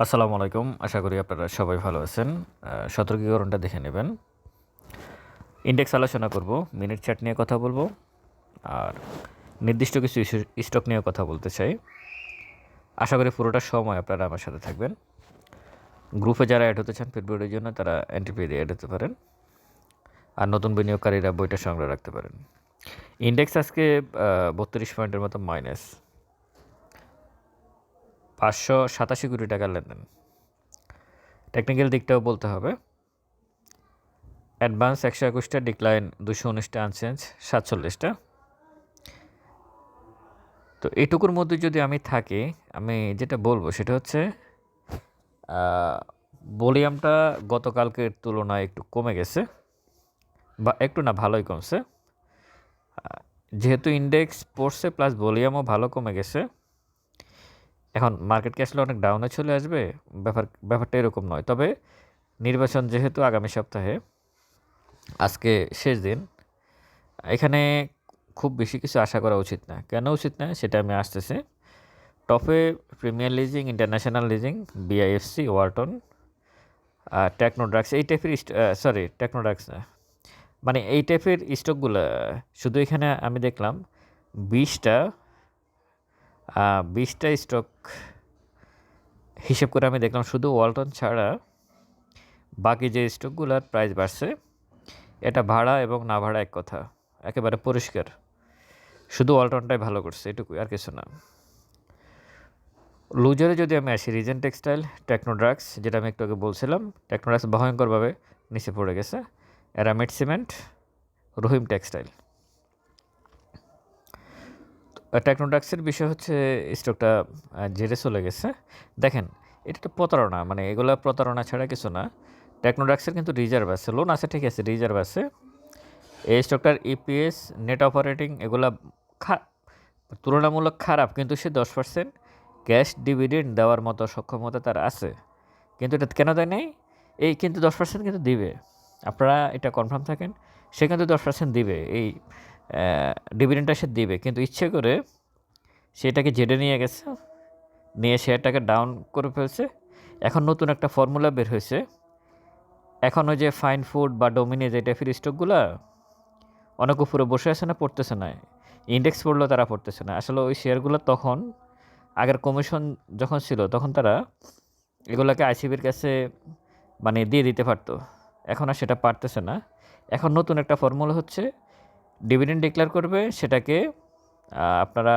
আসসালামু আলাইকুম। আশা করি আপনারা সবাই ভালো আছেন। সতর্কীকরণটা দেখে নেবেন। ইন্ডেক্স আলোচনা করব, মিনিট চার্ট নিয়ে কথা বলব, আর নির্দিষ্ট কিছু স্টক নিয়ে কথা বলতে চাই। আশা করি পুরোটা সময় আপনারা আমার সাথে থাকবেন। গ্রুপে যারা অ্যাড হতে চান ফেব্রুয়ারির জন্য, তারা এন্ট্রি দিয়ে অ্যাড হতে পারেন। আর নতুন বিনিয়োগকারীরা বইটা সংগ্রহ রাখতে পারেন। ইন্ডেক্স আজকে বত্রিশ পয়েন্টের মতো মাইনাস পাঁচশো সাতাশি কোটি টাকার লেনদেন। টেকনিক্যাল দিকটাও বলতে হবে। অ্যাডভান্স একশো একুশটা ডিক্লাইন দুশো উনিশটা আনচেঞ্জ সাতচল্লিশটা। তো এটুকুর মধ্যে যদি আমি থাকি, আমি যেটা বলব সেটা হচ্ছে ভলিউমটা গতকালকের তুলনায় একটু কমে গেছে বা একটু না, ভালোই কমছে। যেহেতু ইন্ডেক্স পড়ছে প্লাস ভলিউমও ভালো কমে গেছে এখন মার্কেট কি আসলে অনেক ডাউনে চলে আসবে, ব্যাপার, ব্যাপারটা এরকম নয়। তবে নির্বাচন যেহেতু আগামী সপ্তাহে, আজকে শেষ দিন, এখানে খুব বেশি কিছু আশা করা উচিত না। কেন উচিত না? সেটা আমি আসতেছি। টপে premier leasing international leasing BIFC Walton Techno Drugs এই টাইপের সরি টেকনোড্রাক্স না। মানে এই টাইপের স্টকগুলো শুধু এখানে আমি দেখলাম, বিশটা বিশটা স্টক হিসেব করে আমি দেখলাম শুধু ওয়ালটন ছাড়া বাকি যে স্টকগুলোর প্রাইস বাড়ছে, এটা ভাড়া এবং না ভাড়া এক কথা, একেবারে পরিষ্কার। শুধু ওয়ালটনটাই ভালো করছে, এটুকুই আর কিছু না। লুজারে যদি আমি আসি রিজেন টেক্সটাইল টেকনোড্রাক্স যেটা আমি একটু আগে বলছিলাম টেকনোড্রাক্স ভয়ঙ্করভাবে নিচে পড়ে গেছে। অ্যারামিড সিমেন্ট রহিম টেক্সটাইল টেকনোডাক্সের বিষয় হচ্ছে স্টকটা জেরে চলে গেছে। দেখেন, এটা একটা প্রতারণা মানে এগুলো প্রতারণা ছাড়া কিছু না। টেকনোডাক্সের কিন্তু রিজার্ভ আছে লোন আছে, ঠিক আছে রিজার্ভ আছে। এই স্টকটার ইপিএস নেট অপারেটিং এগুলা তুলনামূলক খারাপ, কিন্তু সে দশ পার্সেন্ট ক্যাশ ডিভিডেন্ড দেওয়ার মতো সক্ষমতা তার আছে। কিন্তু এটা কেন দেয় নেই? এই কিন্তু দশ পার্সেন্ট কিন্তু দিবে। আপনারা এটা কনফার্ম থাকেন, সে কিন্তু দশ পার্সেন্ট দিবে। এই ডিভিডেন্ডটা সে দিবে। কিন্তু ইচ্ছে করে সেটাকে জেডে নিয়ে গেছে, নিয়ে শেয়ারটাকে ডাউন করে ফেলছে। এখন নতুন একটা ফর্মুলা বের হয়েছে। এখন ওই যে ফাইন ফুড বা ডোমিনে যে টাইপের স্টকগুলো অনেক উপরে বসে আছে না, পড়তেছে না। ইন্ডেক্স পড়লেও তারা পড়তেছে না। আসলে ওই শেয়ারগুলো তখন, আগের কমিশন যখন ছিল, তখন তারা এগুলোকে আইসিবির কাছে মানে দিয়ে দিতে পারতো। এখন আর সেটা পারতেছে না। এখন নতুন একটা ফর্মুলা হচ্ছে ডিভিডেন্ড ডিক্লেয়ার করবে, সেটাকে আপনারা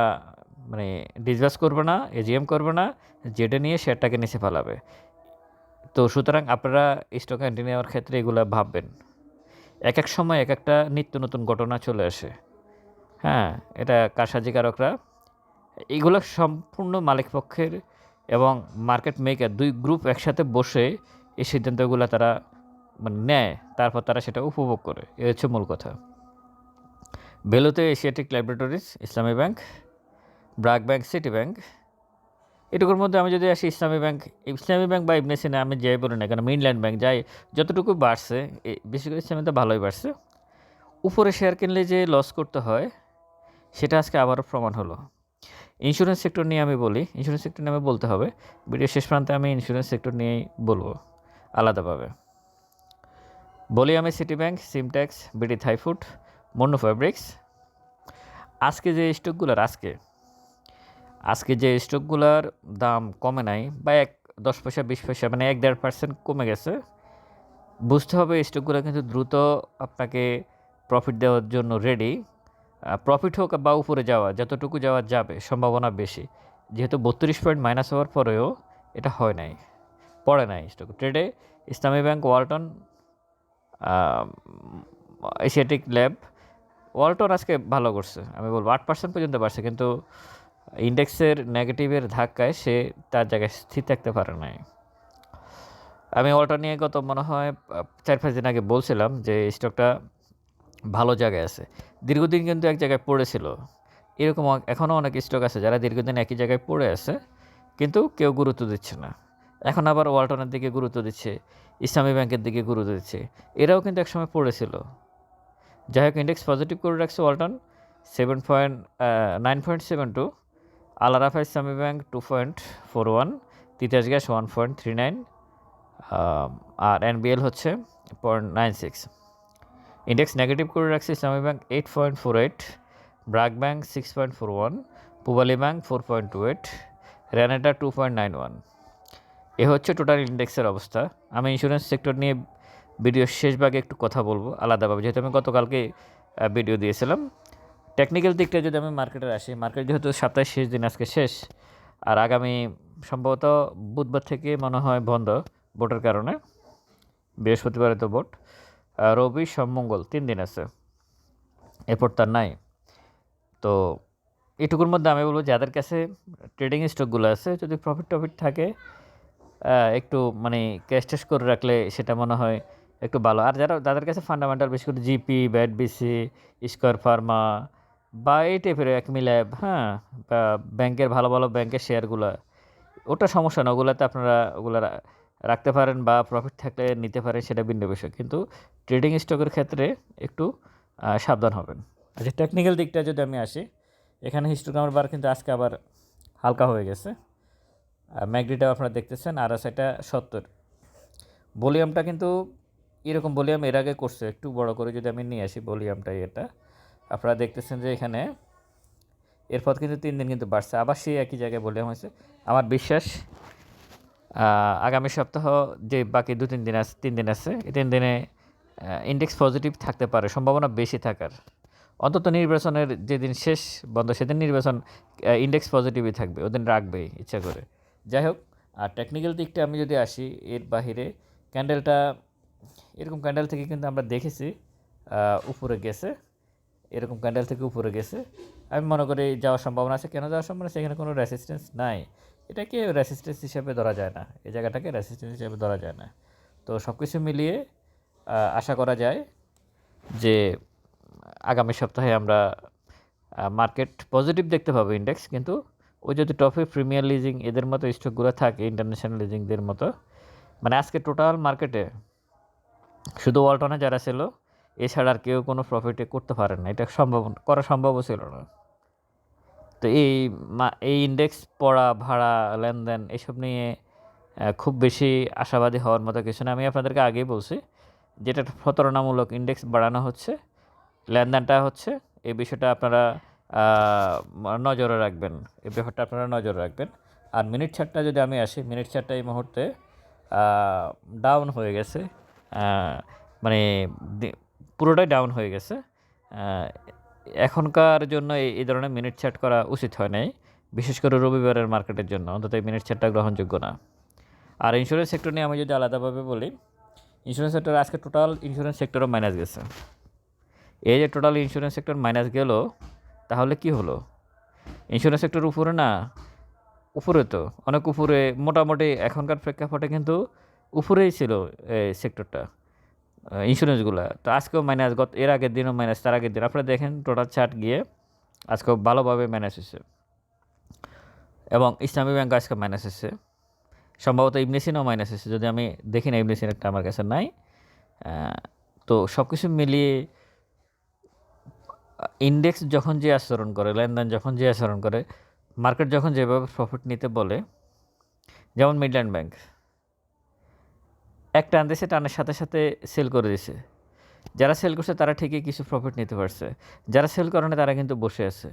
মানে ডিসবাস করবে না এজিএম করবে না, যেটা নিয়ে শেয়ারটাকে নিচে ফেলাবে। তো সুতরাং আপনারা স্টক এন্ট্রি নেওয়ার ক্ষেত্রে এগুলো ভাববেন। এক এক সময় এক একটা নিত্য নতুন ঘটনা চলে আসে। হ্যাঁ এটা কারসাজিকারকরা। এগুলো সম্পূর্ণ মালিক পক্ষের এবং মার্কেট মেকার দুই গ্রুপ একসাথে বসে এই সিদ্ধান্তগুলো তারা মানে নেয়, তারপর তারা সেটা উপভোগ করে। এ হচ্ছে মূল কথা। বেলুতে Asiatic laboratories, Islami bank, BRAC bank, city bank. এটুকুর মধ্যে আমি যদি আসি ইসলামী ব্যাংক ইসলামী ব্যাংক বা ইবনে সিনা আমি যাই বলি না কেন মেইনল্যান্ড ব্যাংক যাই, যতটুকু বাড়ছে বেশি করে ইসলামী তো ভালোই বাড়ছে। উপরে শেয়ার কিনলে যে লস করতে হয়, সেটা আজকে আবারও প্রমাণ হলো। ইন্স্যুরেন্স সেক্টর নিয়ে আমি বলি ইন্স্যুরেন্স সেক্টর নিয়ে আমি বলতে হবে ভিডিও শেষ প্রান্তে আমি ইন্স্যুরেন্স সেক্টর নিয়েই বলব, আলাদাভাবে। বলি আমি city bank, Simtex, BD Thai food Monno fabrics আজকে যে স্টকগুলোর, আজকে আজকে যে স্টকগুলোর দাম কমে নাই, বা এক দশ পয়সা, বিশ পয়সা মানে এক দেড় পার্সেন্ট কমে গেছে, বুঝতে হবে স্টকগুলো কিন্তু দ্রুত আপনাকে প্রফিট দেওয়ার জন্য রেডি প্রফিট হোক বা উপরে যাওয়া, যতটুকু যাওয়া যাবে, সম্ভাবনা বেশি। যেহেতু বত্রিশ পয়েন্ট মাইনাস হওয়ার পরেও এটা হয় নাই, পড়ে নাই স্টক ট্রেডে Islami bank, Walton Asiatic lab Walton আজকে ভালো করছে, আমি বলব আট পার্সেন্ট পর্যন্ত বাড়ছে, কিন্তু ইন্ডেক্সের নেগেটিভের ধাক্কায় সে তার জায়গায় স্থির থাকতে পারে নাই। আমি ওয়ালটন নিয়ে গত মনে হয়, চার পাঁচ দিন আগে বলছিলাম যে স্টকটা ভালো জায়গায় আছে। দীর্ঘদিন কিন্তু এক জায়গায় পড়েছিল। এরকম এখনও অনেক স্টক আছে যারা দীর্ঘদিন একই জায়গায় পড়ে আছে, কিন্তু কেউ গুরুত্ব দিচ্ছে না। এখন আবার ওয়ালটনের দিকে গুরুত্ব দিচ্ছে, ইসলামী ব্যাংকের দিকে গুরুত্ব দিচ্ছে। এরাও কিন্তু একসময় পড়েছিল। যাই হোক ইন্ডেক্স পজিটিভ করে রাখছে Walton seven point nine point seven two Alarafah Islami bank two point four one Titas gas one point three nine আর এনবিএল হচ্ছে point nine six index negative করে রাখছে Islami bank eight point four eight BRAC bank six point four one Pubali bank four point two eight Renata two point nine one এ হচ্ছে total ইন্ডেক্সের অবস্থা। আমি insurance sector নিয়ে ভিডিওর শেষ ভাগে একটু কথা বলব আলাদাভাবে। যেহেতু আমি গতকালকে ভিডিও দিয়েছিলাম। টেকনিক্যাল দিকটা যদি আমি মার্কেটে আসি মার্কেট যেহেতু সপ্তাহের শেষ দিন, আজকে শেষ, আর আগামী সম্ভবত বুধবার থেকে মনে হয় বন্ধ ভোটের কারণে, বৃহস্পতিবারে তো ভোট রবি সোমমঙ্গল তিন দিন আছে, এরপর তার নাই। তো এটুকুর মধ্যে আমি বলব, যাদের কাছে ট্রেডিং স্টকগুলো আছে, যদি প্রফিট টফিট থাকে একটু মানে ক্যাশ ট্যাশ করে রাখলে সেটা মনে হয় একটু ভালো। আর যারা তাদের কাছে ফান্ডামেন্টাল বেশি করে GP BAT BC square pharma বা এই টাইপের একমি ল্যাব হ্যাঁ বা ব্যাংকের ভালো ভালো ব্যাংকের শেয়ারগুলো ওটা সমস্যা না। ওগুলোতে আপনারা ওগুলো রাখতে পারেন বা প্রফিট থাকলে নিতে পারেন, সেটা ভিন্ন বিষয়। কিন্তু ট্রেডিং স্টকের ক্ষেত্রে একটু সাবধান হবেন। আচ্ছা টেকনিক্যাল দিকটা যদি আমি আসি, এখানে হিস্টোগ্রামের বার কিন্তু আজকে আবার হালকা হয়ে গেছে। ম্যাগডিটাও আপনারা দেখতেছেন, আর সেটা সত্তর। ভলিউমটা কিন্তু এরকম ভলিউম এর আগে করছে, একটু বড় করে যদি আমি নিয়ে আসি ভলিউমটা এটা। আপনারা দেখতেছেন যে এখানে এরপর কিন্তু তিন দিন কিন্তু বাড়ছে। আবার সেই একই জায়গায় ভলিউম হয়েছে, আমার বিশ্বাস আগামী সপ্তাহ যে বাকি দু তিন দিন আছে তিন দিন আছে, এই তিন দিনে ইন্ডেক্স পজিটিভ থাকতে পারে, সম্ভাবনা বেশি থাকার। অন্তত নির্বাচনের যেদিন শেষ বন্ধ, সেদিন নির্বাচন ইন্ডেক্স পজিটিভই থাকবে, ওদিন রাখবেই, ইচ্ছা করে। যাই হোক, আর টেকনিক্যাল দিকটা আমি যদি আসি, এর বাহিরে ক্যান্ডেলটা এরকম ক্যান্ডেল থেকে কিন্তু আমরা দেখেছি উপরে গেছে, এরকম ক্যান্ডেল থেকে উপরে গেছে। আমি মনে করি যাওয়ার সম্ভাবনা আছে। কেন যাওয়ার সম্ভাবনা এখানে কোনো রেসিস্টেন্স নাই। এটাকে রেসিস্টেন্স হিসেবে ধরা যায় না। এই জায়গাটাকে রেসিস্টেন্স হিসেবে ধরা যায় না। তো সব কিছু মিলিয়ে আশা করা যায় যে আগামী সপ্তাহে আমরা মার্কেট পজিটিভ দেখতে পাবো ইন্ডেক্স কিন্তু ওই যদি টপে প্রিমিয়ার লিজিং এদের মতো স্টকগুলো থাকে ইন্টারন্যাশনাল লিজিংদের মতো মানে আজকে টোটাল মার্কেটে শুধু ওয়ালটনে যারা ছিল, এছাড়া আর কেউ কোনো প্রফিটে করতে পারেন না। এটা সম্ভব, করা সম্ভবও ছিল না। তো এই এই ইন্ডেক্স পড়া, ভাড়া, লেনদেন এসব নিয়ে খুব বেশি আশাবাদী হওয়ার মতো কিছু না। আমি আপনাদেরকে আগেই বলছি, যেটা প্রতারণামূলক ইন্ডেক্স বাড়ানো হচ্ছে, লেনদেনটা হচ্ছে, এই বিষয়টা আপনারা নজরে রাখবেন। এই ব্যাপারটা আপনারা নজরে রাখবেন। আর মিনিট চারটা যদি আমি আসি মিনিট চারটা এই মুহূর্তে ডাউন হয়ে গেছে। মানে পুরোটাই ডাউন হয়ে গেছে। এখনকার জন্য এই ধরনের মিনিট চ্যাট করা উচিত হয় নাই। বিশেষ করে রবিবারের মার্কেটের জন্য, অন্তত এই মিনিট চার্টটা গ্রহণযোগ্য না। আর ইন্স্যুরেন্স সেক্টর নিয়ে আমি যদি আলাদাভাবে বলি ইন্স্যুরেন্স সেক্টর আজকে টোটাল ইন্স্যুরেন্স সেক্টরও মাইনাস গেছে। এই যে টোটাল ইন্স্যুরেন্স সেক্টর মাইনাস গেল, তাহলে কি হলো? ইন্স্যুরেন্স সেক্টর উপরে না, উপরে তো, অনেক উপরে, মোটামুটি এখনকার প্রেক্ষাপটে কিন্তু উপরেই ছিল এই সেক্টরটা ইন্স্যুরেন্সগুলো তো আজকেও মাইনাস গত, এর আগের দিনও মাইনাস তার আগের দিন। আপনারা দেখেন টোটাল চার্ট গিয়ে আজকেও ভালোভাবে মাইনাস হয়েছে। এবং ইসলামী ব্যাংক আজকে মাইনাস হয়েছে। সম্ভবত ইবনেসিনও মাইনাস হয়েছে। যদি আমি দেখি না ইবনেসিন, একটা আমার কাছে নাই। তো সব কিছু মিলিয়ে ইন্ডেক্স যখন যে আচরণ করে, লেনদেন যখন যে আচরণ করে মার্কেট যখন যেভাবে প্রফিট নিতে বলে, যেমন মিডল্যান্ড ব্যাংক এক টান দিয়েছে টানের সাথে সাথে সেল করে দিছে। যারা সেল করছে, তারা ঠিকই কিছু প্রফিট নিতে পারছে। যারা সেল করে না, তারা কিন্তু বসে আছে।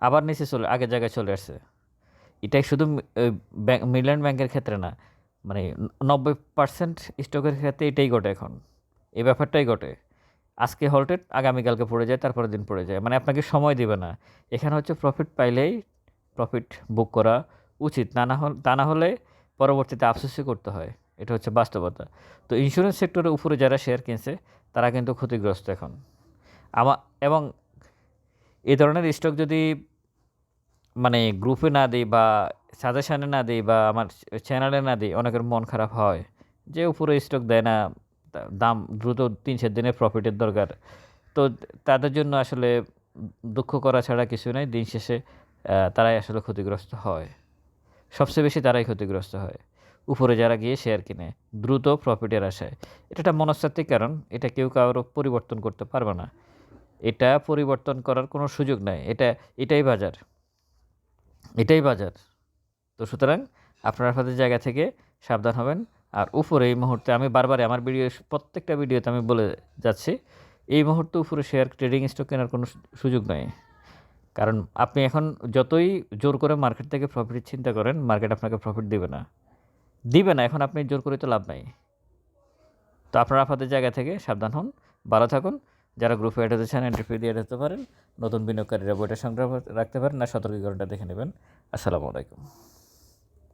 আবার নিচে চলে, আগের জায়গায় চলে আসছে। এটাই শুধু মিডল্যান্ড ব্যাংকের ক্ষেত্রে না মানে নব্বই পার্সেন্ট স্টকের ক্ষেত্রে এটাই ঘটে এখন। এই ব্যাপারটাই ঘটে। আজকে হল্টেড আগামীকালকে পড়ে যায়, তারপরের দিন পড়ে যায়। মানে আপনাকে সময় দিবে না। এখানে হচ্ছে প্রফিট পাইলেই প্রফিট বুক করা উচিত। তা না হলে, তা না হলে পরবর্তীতে আফসোসই করতে হয়। এটা হচ্ছে বাস্তবতা। তো ইন্স্যুরেন্স সেক্টরের উপরে যারা শেয়ার কিনছে, তারা কিন্তু ক্ষতিগ্রস্ত এখন। আমা, এবং এই ধরনের স্টক যদি মানে গ্রুপে না দিই বা সাজেশানে না দিই বা আমার চ্যানেলে না দিই, অনেকের মন খারাপ হয় যে উপরে স্টক দেয় না দাম দ্রুত তিন চার দিনের প্রফিটের দরকার। তো তাদের জন্য আসলে দুঃখ করা ছাড়া কিছু নাই, দিন শেষে তারাই আসলে ক্ষতিগ্রস্ত হয়। সবচেয়ে বেশি তারাই ক্ষতিগ্রস্ত হয়। উপরে যারা গিয়ে শেয়ার কিনে, দ্রুত প্রফিটের আশায়। এটা একটা মনস্তাত্ত্বিক কারণ, এটা কেউ কারও পরিবর্তন করতে পারবে না। এটা পরিবর্তন করার কোনো সুযোগ নাই। এটা, এটাই বাজার। এটাই বাজার। তো সুতরাং আপনারা আপনাদের জায়গা থেকে সাবধান হবেন। আর উপরে এই মুহূর্তে আমি বারবারই আমার ভিডিও প্রত্যেকটা ভিডিওতে আমি বলে যাচ্ছি, এই মুহূর্তে উপরে শেয়ার ট্রেডিং স্টক কেনার কোনো সুযোগ নেই। কারণ আপনি এখন যতই জোর করে মার্কেট থেকে প্রফিট চিন্তা করেন মার্কেট আপনাকে প্রফিট দেবে না। দিবে না, এখন আপনি জোর করে তো লাভ নাই। তো আপনারা আপনাদের জায়গা থেকে সাবধান হন, ভালো থাকুন। যারা গ্রুপে অ্যাড হতে চান এন্ট্রি ফি দিয়ে হতে পারেন, নতুন বিনিয়োগকারীরা বইটা সংগ্রহ রাখতে পারেন না সতর্কীকরণটা দেখে নেবেন। আসসালামু আলাইকুম।